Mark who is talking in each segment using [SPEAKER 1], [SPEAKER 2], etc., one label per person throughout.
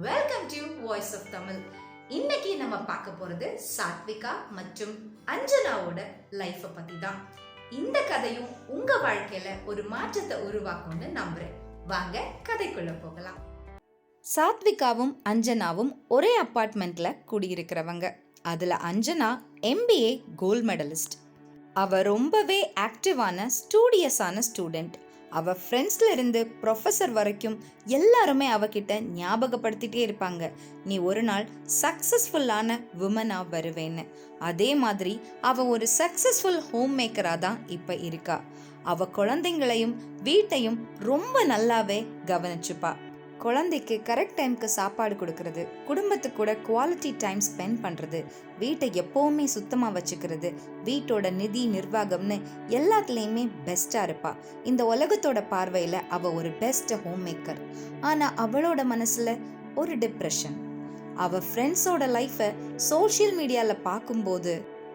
[SPEAKER 1] Voice of Tamil இன்னைக்கு நம்ம பார்க்க போறது சாத்விகா மற்றும் அஞ்சனாவோட லைஃப்பை பத்தி தான் இந்த கதையும் உங்க வாழ்க்கையில ஒரு மாற்றத்தை உருவாக்கும்னு நம்புறேன். வாங்க கதைக்குள்ள போகலாம். சாத்விகாவும் அஞ்சனாவும் ஒரே அப்பார்ட்மெண்ட்ல குடியிருக்கிறவங்க. அதுல அஞ்சனா எம்பிஏ கோல்ட் மெடலிஸ்ட் அவ ரொம்பவே ஆக்டிவான ஸ்டூடியஸான ஸ்டூடெண்ட் அவ ஃப்ரெண்ட்ஸ்ல இருந்து ப்ரொஃபஸர் வரைக்கும் எல்லாருமே அவகிட்ட ஞாபகப்படுத்திட்டே இருப்பாங்க. நீ ஒரு நாள் சக்சஸ்ஃபுல்லான உமனாக வருவேன்னு. அதே மாதிரி அவ ஒரு சக்சஸ்ஃபுல் ஹோம் மேக்கராக தான் இப்போ இருக்கா. அவ குழந்தைங்களையும் வீட்டையும் ரொம்ப நல்லாவே கவனிச்சுப்பா. குழந்தைக்கு கரெக்ட் டைம்க்கு சாப்பாடு கொடுக்கறது. குடும்பத்து கூட குவாலிட்டி டைம் ஸ்பெண்ட் பண்ணுறது வீட்டை எப்போவுமே சுத்தமாக வச்சுக்கிறது. வீட்டோட நிதி நிர்வாகம்னு எல்லாத்துலேயுமே பெஸ்ட்டாக இருப்பா. இந்த உலகத்தோட பார்வையில் அவள் ஒரு பெஸ்ட் ஹோம் மேக்கர் ஆனால் அவளோட மனசில் ஒரு டிப்ரெஷன் அவள் ஃப்ரெண்ட்ஸோட லைஃப்பை சோஷியல் மீடியாவில் பார்க்கும்போது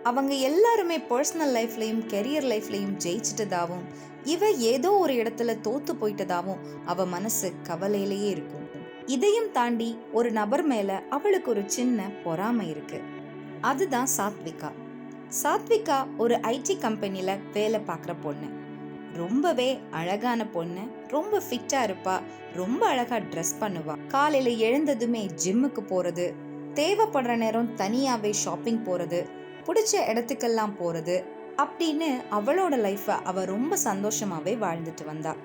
[SPEAKER 1] அவங்க எல்லாருமே பர்சனல் லைஃப்லையும் கெரியர் லைஃப்லையும் ஜெயிச்சிட்டதாகவும் இவ ஏதோ ஒரு இடத்துல தோத்து போயிட்டதாகவும் அவ மனசு கவலையிலேயே இருக்கும். இதையும் தாண்டி ஒரு நபர் மேல அவளுக்கு ஒரு சின்ன பொறாமை இருக்கு. அதுதான் சாத்விகா. சாத்விகா ஒரு ஐடி கம்பெனில வேலை பார்க்குற பொண்ணு. ரொம்பவே அழகான பொண்ணு ரொம்ப ஃபிட்டா இருப்பா ரொம்ப அழகா ட்ரெஸ் பண்ணுவா. காலையில எழுந்ததுமே ஜிம்முக்கு போறது தேவைப்படுற நேரம் தனியாவே ஷாப்பிங் போறது பிடிச்ச இடத்துக்கெல்லாம் போறது அப்படின்னு அவளோட லைஃப்பை அவ ரொம்ப சந்தோஷமாவே வாழ்ந்துட்டு வந்தா.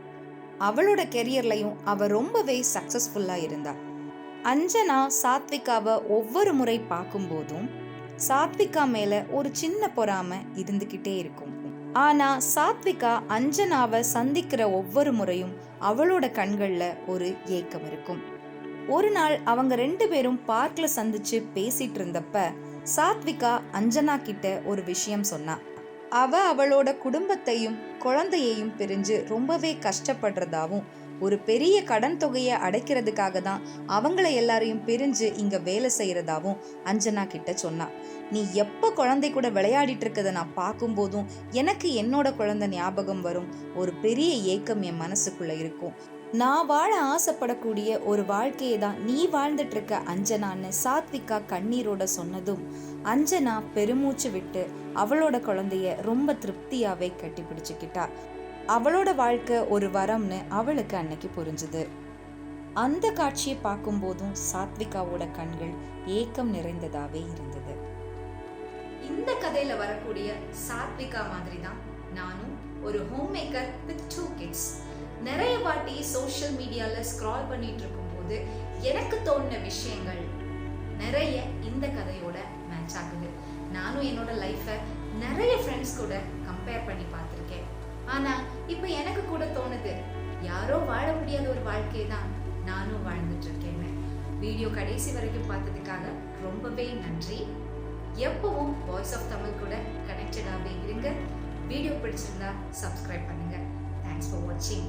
[SPEAKER 1] அவளோட கெரியர்லையும் அவ ரொம்பவே சக்சஸ்ஃபுல்லா இருந்தா. அஞ்சனா சாத்விகாவை ஒவ்வொரு முறை பார்க்கும்போதும் சாத்விகா மேல ஒரு சின்ன பொறாம இருந்துகிட்டே இருக்கும். ஆனா சாத்விகா அஞ்சனாவை சந்திக்கிற ஒவ்வொரு முறையும் அவளோட கண்கள்ல ஒரு ஏக்கம் இருக்கும். ஒரு நாள் அவங்க ரெண்டு பேரும் பார்க்ல சந்திச்சு பேசிட்டு இருந்தப்ப சாத்விகா அஞ்சனா கிட்ட ஒரு விஷயம் சொன்னா. அவ அவளோட குடும்பத்தையும் குழந்தையையும் பிரிஞ்சு ரொம்பவே கஷ்டப்படுறதாவும் ஒரு பெரிய கடன் தொகையை அடைக்கிறதுக்காக தான் அவங்கள எல்லாரையும் பிரிஞ்சு இங்க வேலை செய்யறதாவும் அஞ்சனா கிட்ட சொன்னா. நீ எப்ப குழந்தை கூட விளையாடிட்டு இருக்கதை நான் பார்க்கும்போதும் எனக்கு என்னோட குழந்தை ஞாபகம் வரும். ஒரு பெரிய ஏக்கம் என் மனசுக்குள்ள இருக்கும். நான் வாழ ஆசைப்படக்கூடிய ஒரு வாழ்க்கையை தான் நீ வாழ்ந்துட்டு இருக்க அஞ்சனான்னு சாத்விகா கண்ணீரோட சொன்னதும் அஞ்சனா பெருமூச்சு விட்டு அவளோட குழந்தைய ரொம்ப திருப்தியாவே கட்டி பிடிச்சுக்கிட்டா. அவளோட வாழ்க்கை ஒரு வரம்னு அவளுக்கு அன்னைக்கு புரிஞ்சுது. அந்த காட்சியை பார்க்கும்போதும் சாத்விகாவோட கண்கள் ஏக்கம் நிறைந்ததாவே இருந்தது. இந்த கதையில வரக்கூடிய சாத்விகா மாதிரி தான் நானும் ஒரு home maker with two kids நிறைய வாட்டி சோஷியல் மீடியால ஸ்க்ரால் பண்ணிட்டு இருக்கும்போது எனக்கு தோணின விஷயங்கள் நிறைய இந்த கதையோட மேட்ச் ஆகுது. நானும் என்னோட லைஃப்பை நிறைய ஃப்ரெண்ட்ஸ் கூட கம்பேர் பண்ணி பார்த்துருக்கேன். ஆனா இப்போ எனக்கு கூட தோணுது யாரோ வாழ முடியாத ஒரு வாழ்க்கையை தான் நானும் வாழ்ந்துட்டு இருக்கேன்னு. வீடியோ கடைசி வரைக்கும் பார்த்ததுக்காக ரொம்பவே நன்றி. எப்பவும் வாய்ஸ் ஆஃப் தமிழ் கூட கனெக்டடாகவே இருங்க. வீடியோ பிடிச்சிருந்தா சப்ஸ்கிரைப் பண்ணுங்க. தேங்க்ஸ் ஃபார் வாட்சிங்